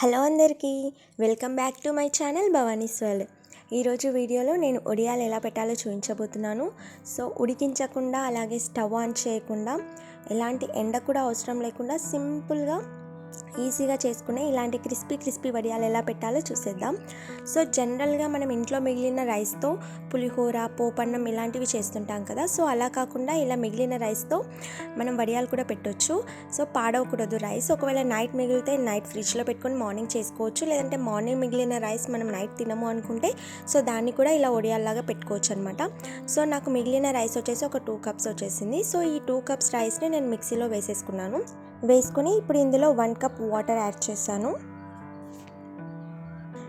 Hello అందరికీ welcome back to my channel Bhavani స్వల్. ఈరోజు వీడియోలో నేను ఒడియాలు ఎలా పెట్టాలో చూపించబోతున్నాను. సో ఉడికించకుండా అలాగే స్టవ్ ఆన్ చేయకుండా ఎలాంటి ఎండ కూడా అవసరం లేకుండా సింపుల్గా ఈజీగా చేసుకునే ఇలాంటి క్రిస్పీ క్రిస్పీ వడియాలు ఎలా పెట్టాలో చూసేద్దాం. సో జనరల్గా మనం ఇంట్లో మిగిలిన రైస్తో పులిహోర పోపన్నం ఇలాంటివి చేస్తుంటాం కదా. సో అలా కాకుండా ఇలా మిగిలిన రైస్తో మనం వడియాలు కూడా పెట్టొచ్చు. సో పాడవకూడదు రైస్. ఒకవేళ నైట్ మిగిలితే నైట్ ఫ్రిడ్జ్లో పెట్టుకొని మార్నింగ్ చేసుకోవచ్చు. లేదంటే మార్నింగ్ మిగిలిన రైస్ మనం నైట్ తినము అనుకుంటే సో దాన్ని కూడా ఇలా వడియాల్లాగా పెట్టుకోవచ్చు అనమాట సో నాకు మిగిలిన రైస్ వచ్చేసి ఒక టూ కప్స్ వచ్చేసింది. సో ఈ టూ కప్స్ రైస్ని నేను మిక్సీలో వేసేసుకున్నాను. వేసుకుని ఇప్పుడు ఇందులో వన్ కప్ వాటర్ యాడ్ చేశాను.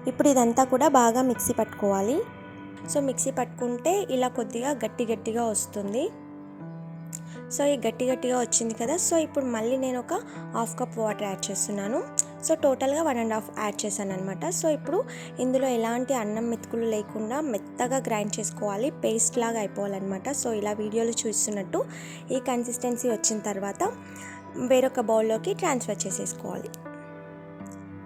ఇప్పుడు ఇదంతా కూడా బాగా మిక్సీ పట్టుకోవాలి. సో మిక్సీ పట్టుకుంటే ఇలా కొద్దిగా గట్టి గట్టిగా వస్తుంది. సో ఈ గట్టి గట్టిగా వచ్చింది కదా సో ఇప్పుడు మళ్ళీ నేను ఒక హాఫ్ కప్ వాటర్ యాడ్ చేస్తున్నాను. సో టోటల్గా వన్ అండ్ హాఫ్ యాడ్ చేశాను అనమాట సో ఇప్పుడు ఇందులో ఎలాంటి అన్నం మెతుకులు లేకుండా మెత్తగా గ్రైండ్ చేసుకోవాలి పేస్ట్ లాగా అయిపోవాలన్నమాట. సో ఇలా వీడియోలు చూస్తున్నట్టు ఈ కన్సిస్టెన్సీ వచ్చిన తర్వాత వేరొక బౌల్లోకి ట్రాన్స్ఫర్ చేసేసుకోవాలి.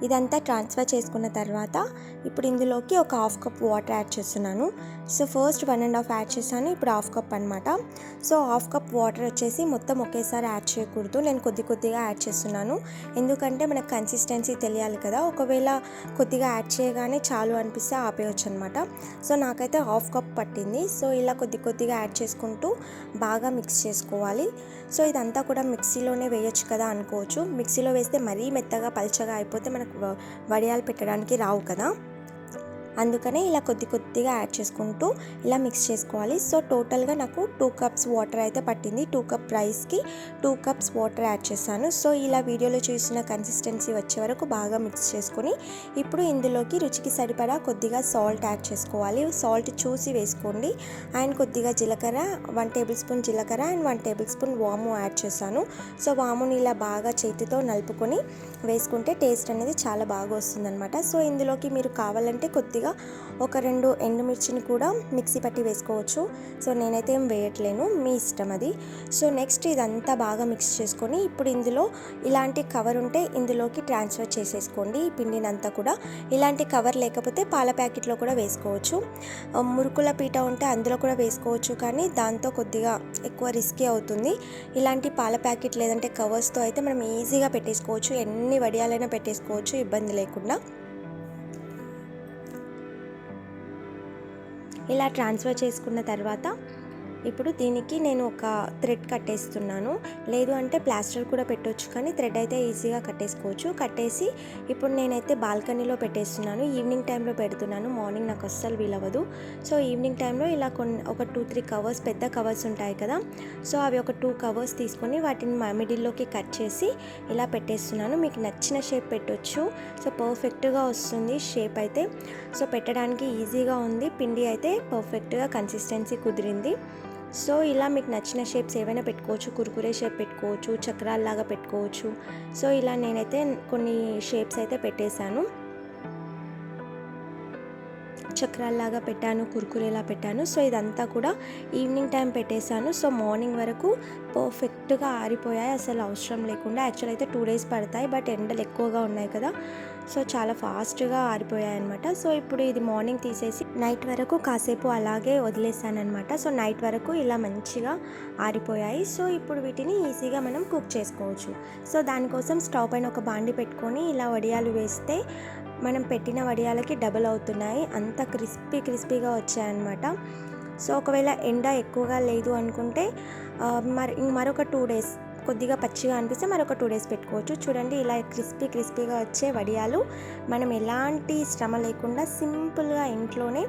ఇదంతా ట్రాన్స్ఫర్ చేసుకున్న తర్వాత ఇప్పుడు ఇందులోకి ఒక హాఫ్ కప్ వాటర్ యాడ్ చేస్తున్నాను. So first one and half add చేశాను. ఇప్పుడు హాఫ్ కప్ అనమాట సో హాఫ్ కప్ వాటర్ వచ్చేసి మొత్తం ఒకేసారి యాడ్ చేయకూడదు. నేను కొద్ది కొద్దిగా యాడ్ చేస్తున్నాను. ఎందుకంటే మనకు కన్సిస్టెన్సీ తెలియాలి కదా. ఒకవేళ కొద్దిగా యాడ్ చేయగానే చాలు అనిపిస్తే ఆపేయచ్చు అనమాట సో నాకైతే హాఫ్ కప్ పట్టింది. సో ఇలా కొద్ది కొద్దిగా యాడ్ చేసుకుంటూ బాగా మిక్స్ చేసుకోవాలి. సో ఇదంతా కూడా మిక్సీలోనే వేయొచ్చు కదా అనుకోవచ్చు. మిక్సీలో వేస్తే మరీ మెత్తగా పల్చగా అయిపోతే మనకు వడియాలు పెట్టడానికి రావు కదా? అందుకనే ఇలా కొద్ది కొద్దిగా యాడ్ చేసుకుంటూ ఇలా మిక్స్ చేసుకోవాలి. సో టోటల్గా నాకు టూ కప్స్ వాటర్ అయితే పట్టింది. టూ కప్ రైస్కి టూ కప్స్ వాటర్ యాడ్ చేశాను. సో ఇలా వీడియోలో చూసిన కన్సిస్టెన్సీ వచ్చే వరకు బాగా మిక్స్ చేసుకొని ఇప్పుడు ఇందులోకి రుచికి సరిపడా కొద్దిగా సాల్ట్ యాడ్ చేసుకోవాలి. సాల్ట్ చూసి వేసుకోండి. అండ్ కొద్దిగా జీలకర్ర వన్ టేబుల్ స్పూన్ జీలకర్ర అండ్ వన్ టేబుల్ స్పూన్ వాము యాడ్ చేశాను. సో వాముని ఇలా బాగా చేతితో నలుపుకొని వేసుకుంటే టేస్ట్ అనేది చాలా బాగా వస్తుందన్నమాట. సో ఇందులోకి మీరు కావాలంటే కొద్దిగా ఒక రెండు ఎండుమిర్చిని కూడా మిక్సీ పట్టి వేసుకోవచ్చు. సో నేనైతే ఏం వేయట్లేను. మీ ఇష్టం అది. సో నెక్స్ట్ ఇదంతా బాగా మిక్స్ చేసుకొని ఇప్పుడు ఇందులో ఇలాంటి కవర్ ఉంటే ఇందులోకి ట్రాన్స్ఫర్ చేసేసుకోండి. ఈ పిండినంతా కూడా ఇలాంటి కవర్ లేకపోతే పాల ప్యాకెట్లో కూడా వేసుకోవచ్చు. మురుకుల పీట ఉంటే అందులో కూడా వేసుకోవచ్చు. కానీ దాంతో కొద్దిగా ఎక్కువ రిస్కీ అవుతుంది. ఇలాంటి పాల ప్యాకెట్ లేదంటే కవర్స్తో అయితే మనం ఈజీగా పెట్టేసుకోవచ్చు. ఎన్ని వడియాలైనా పెట్టేసుకోవచ్చు. ఇబ్బంది లేకుండా. ఇలా ట్రాన్స్ఫర్ చేసుకున్న తర్వాత ఇప్పుడు దీనికి నేను ఒక థ్రెడ్ కట్టేస్తున్నాను. లేదు అంటే ప్లాస్టర్ కూడా పెట్టొచ్చు కానీ థ్రెడ్ అయితే ఈజీగా కట్టేసుకోవచ్చు. కట్టేసి ఇప్పుడు నేనైతే బాల్కనీలో పెట్టేస్తున్నాను. ఈవినింగ్ టైంలో పెడుతున్నాను. మార్నింగ్ నాకు అస్సలు వీలవ్వదు. సో ఈవినింగ్ టైంలో ఇలా కొన్ని ఒక టూ త్రీ కవర్స్ పెద్ద కవర్స్ ఉంటాయి కదా. సో అవి ఒక టూ కవర్స్ తీసుకొని వాటిని మిడిల్లోకి కట్ చేసి ఇలా పెట్టేస్తున్నాను. మీకు నచ్చిన షేప్ పెట్టొచ్చు. సో పర్ఫెక్ట్గా వస్తుంది షేప్ అయితే. సో పెట్టడానికి ఈజీగా ఉంది. పిండి అయితే పర్ఫెక్ట్గా కన్సిస్టెన్సీ కుదిరింది. సో ఇలా మీకు నచ్చిన షేప్స్ ఏవైనా పెట్టుకోవచ్చు కురుకురే షేప్ పెట్టుకోవచ్చు చక్రాల్లాగా పెట్టుకోవచ్చు. సో ఇలా నేనైతే కొన్ని షేప్స్ అయితే పెట్టేశాను. చక్రాల్లాగా పెట్టాను కురుకురేలా పెట్టాను. సో ఇదంతా కూడా ఈవినింగ్ టైం పెట్టేశాను. సో మార్నింగ్ వరకు పర్ఫెక్ట్గా ఆరిపోయాయి. అసలు అవసరం లేకుండా యాక్చువల్ అయితే టూ డేస్ పడతాయి బట్ ఎండలు ఎక్కువగా ఉన్నాయి కదా. సో చాలా ఫాస్ట్గా ఆరిపోయాయి అనమాట సో ఇప్పుడు ఇది మార్నింగ్ తీసేసి నైట్ వరకు కాసేపు అలాగే వదిలేసానమాట సో నైట్ వరకు ఇలా మంచిగా ఆరిపోయాయి. సో ఇప్పుడు వీటిని ఈజీగా మనం కుక్ చేసుకోవచ్చు. సో దానికోసం స్టవ్ పైన ఒక బాండి పెట్టుకొని ఇలా వడియాలు వేస్తే మనం పెట్టిన వడియాలకి డబుల్ అవుతున్నాయి. అంత క్రిస్పీ క్రిస్పీగా వచ్చాయన్నమాట. సో ఒకవేళ ఎండ ఎక్కువగా లేదు అనుకుంటే మరి మరొక టూ డేస్ కొద్దిగా పచ్చిగా అనిపిస్తే మరొక టూ డేస్ పెట్టుకోవచ్చు. చూడండి ఇలా క్రిస్పీ క్రిస్పీగా వచ్చే వడియాలు మనం ఎలాంటి శ్రమ లేకుండా సింపుల్గా ఇంట్లోనే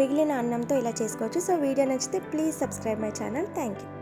మిగిలిన అన్నంతో ఇలా చేసుకోవచ్చు. సో వీడియో నచ్చితే please subscribe my channel. Thank you